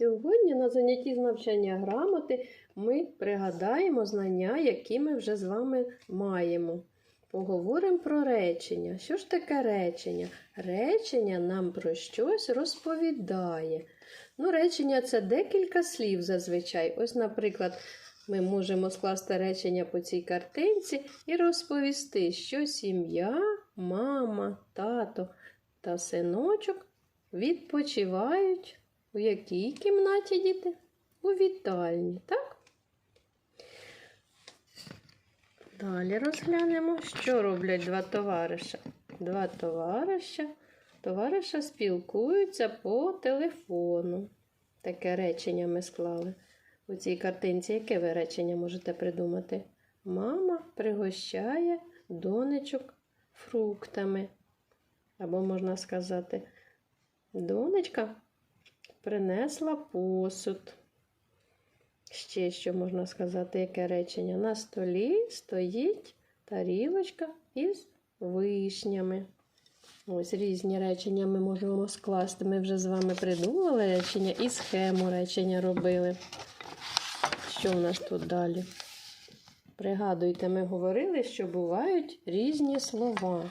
Сьогодні на занятті з навчання грамоти ми пригадаємо знання, які ми вже з вами маємо. Поговоримо про речення. Що ж таке речення? Речення нам про щось розповідає. Ну, речення це декілька слів зазвичай. Ось, наприклад, ми можемо скласти речення по цій картинці і розповісти, що сім'я, мама, тато та синочок відпочивають у якій кімнаті діти? У вітальні, так? Далі розглянемо, що роблять два товариша. Два товариша, товариша спілкуються по телефону. Таке речення ми склали. У цій картинці яке ви речення можете придумати? Мама пригощає донечок фруктами. Або можна сказати, донечка принесла посуд. Ще що можна сказати, яке речення? На столі стоїть тарілочка із вишнями. Ось різні речення ми можемо скласти. Ми вже з вами придумали речення і схему речення робили. Що в нас тут далі? Пригадуйте, ми говорили, що бувають різні слова.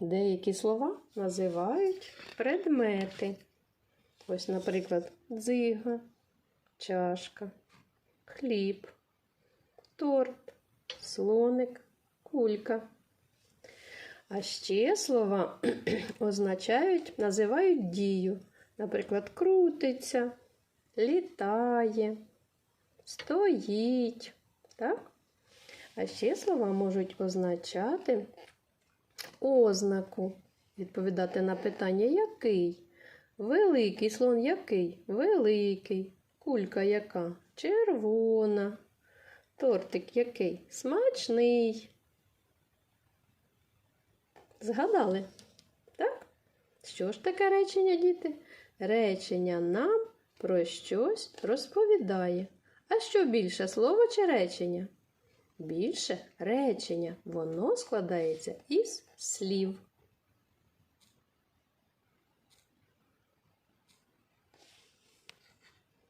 Деякі слова називають предмети. Ось, наприклад, дзига, чашка, хліб, торт, слоник, кулька. А ще слова означають, називають дію. Наприклад, крутиться, літає, стоїть. Так? А ще слова можуть означати ознаку. Відповідати на питання який? Великий слон який? Великий. Кулька яка? Червона. Тортик який? Смачний. Згадали? Так? Що ж таке речення, діти? Речення нам про щось розповідає. А що більше слово чи речення? Більше речення. Воно складається із слів.